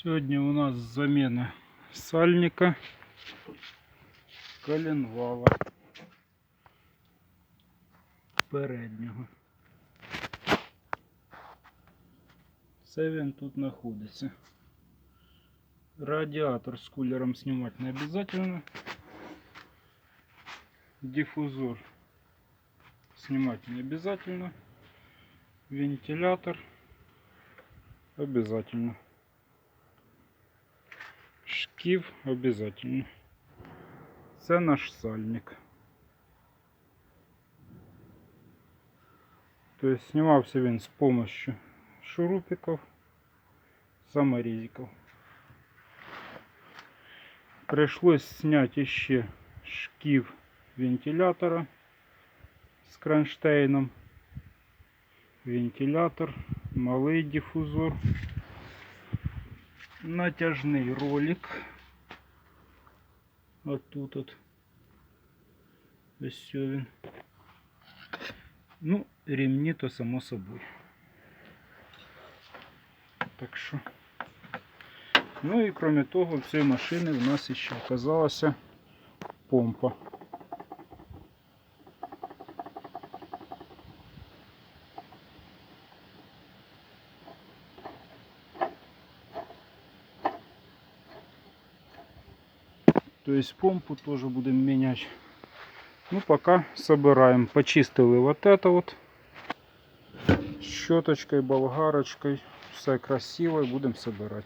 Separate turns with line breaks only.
Сьогодні у нас заміна сальника коленвала переднього. Це він тут знаходиться. Радіатор з кулером знімати не обязательно. Диффузор снимать не обязательно. Вентилятор обязательно. Шкив обязательно. Це наш сальник. То есть снимався він з помощью шурупиков, саморезиков. Пришлось снять еще шкив вентилятора з кронштейном. Вентилятор, малий дифузор, натяжний ролик. Отут от. Ось він. Ну, ремни то само собою. Так що. Ну і кроме того, в цій машині в нас ще оказалася помпа. То есть помпу тоже будем менять. Ну, пока собираем. Почистили вот это вот. Щеточкой, болгарочкой. Все красиво будем собирать.